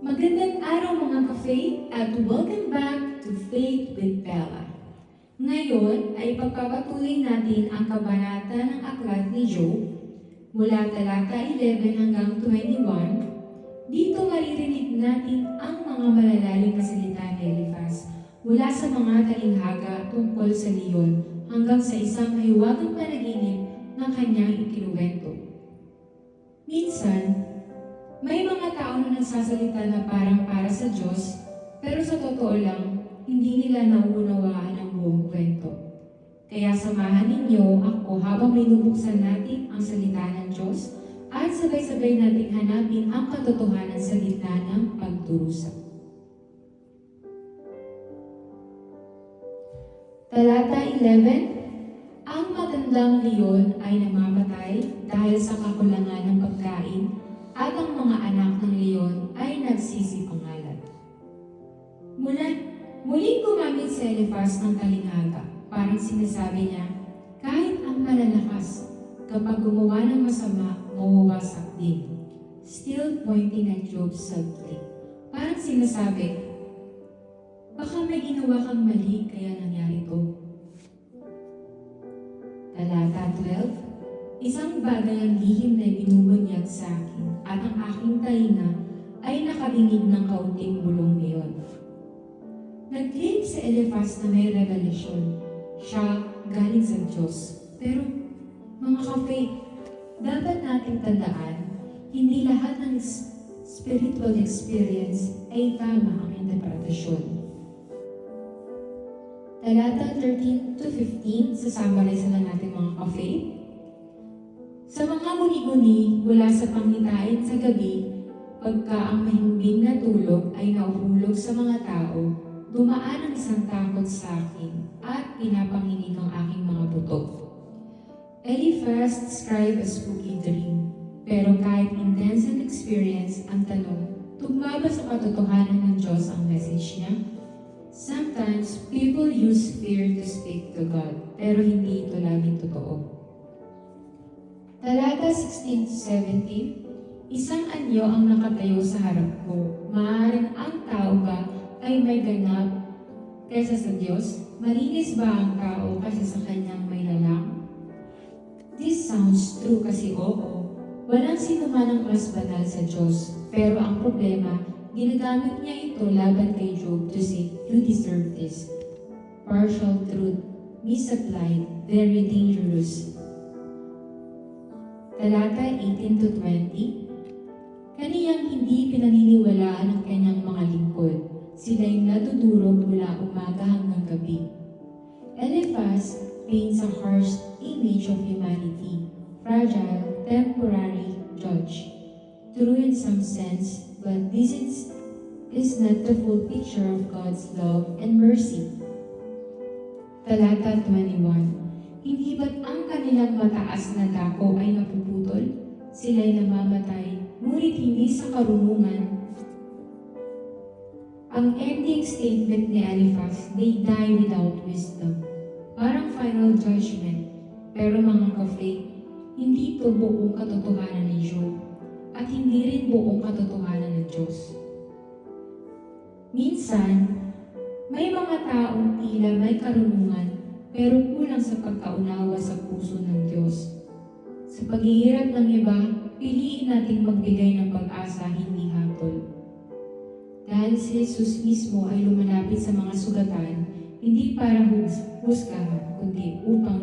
Magandang araw mga ka-faith at welcome back to Faith with Bella. Ngayon ay pagpapatuloy natin ang kabanata ng aklat ni Job mula talata 11 hanggang 21. Dito maririnig natin ang mga malalalim na salita ni Eliphaz mula sa mga talinghaga tungkol sa leon hanggang sa isang mahiwagang panaginip ng kanyang ikinuwento. Minsan, may mga tao na nagsasalita na parang para sa Diyos, pero sa totoo lang, hindi nila nauunawaan ang buong kwento. Kaya samahan ninyo ako habang binubuksan natin ang salita ng Diyos at sabay-sabay nating hanapin ang katotohanan sa gitna ng pagdurusa. Talata 11 Ang matandang leon ay namamatay dahil sa kakulangan at ang mga anak ng leon ay nagsisipangalan. Mula, muling gumamit si Eliphaz ng talinghaga. Parang sinasabi niya, kahit ang malalakas, kapag gumawa ng masama, mawawasak din. Still pointing at Job subtly. Parang sinasabi, baka may ginawa kang mali kaya nangyari to. Talata 12 Isang bagay ang lihim na binubunyag sa akin at ang aking tainga ay nakadinig ng kaunting bulong ngayon. Nag-claim si Eliphaz na may revelasyon. Siya galing sa Diyos. Pero, mga ka-faith, dapat nating tandaan, hindi lahat ng spiritual experience ay tama ang interpretasyon. Talata 13 to 15, sasummarize na natin mga ka-faith. Sa mga guni-guni mula sa pangitain sa gabi, pagka ang mahimbing na tulog ay nauhulog sa mga tao, dumaan ang isang takot sa akin at pinapanginig ang aking mga buto. Eliphaz described a spooky dream, pero kahit intense ang experience, ang tanong, tugma ba sa katotohanan ng Diyos ang message niya? Sometimes, people use fear to speak to God, pero hindi ito laging totoo. Talata 16 to 17, Isang anyo ang nakatayo sa harap ko. Maaaring ang tao ba ay may ganap kaysa sa Diyos? Malinis ba ang tao kaysa sa kanyang may lalang? This sounds true kasi oo. Walang sino man ang mas banal sa Diyos. Pero ang problema, ginagamit niya ito laban kay Job to say, you deserve this. Partial truth, misapplied, very dangerous. Talata 18 to 20 Kaniyang hindi pinaniniwalaan ang kanyang mga lingkod. Sila'y nadudurog mula umaga hanggang gabi. Eliphaz paints a harsh image of humanity, fragile, temporary, judge. True in some sense, but this is, is not the full picture of God's love and mercy. Talata 21 Hindi ba't ang kanilang mataas na dako ay napuputol? Sila'y namamatay, ngunit hindi sa karunungan. Ang ending statement ni Eliphaz, they die without wisdom. Parang final judgment. Pero mga ka-faith, hindi ito buong katotohanan ni Job at hindi rin buong katotohanan ng Diyos. Minsan, may mga taong tila may karunungan pero kulang sa pagkaunawa sa puso ng Diyos. Sa paghihirap ng iba, piliin nating magbigay ng pag-asa, hindi hatol. Dahil si Jesus mismo ay lumalapit sa mga sugatan, hindi para hus- husgahan, kundi upang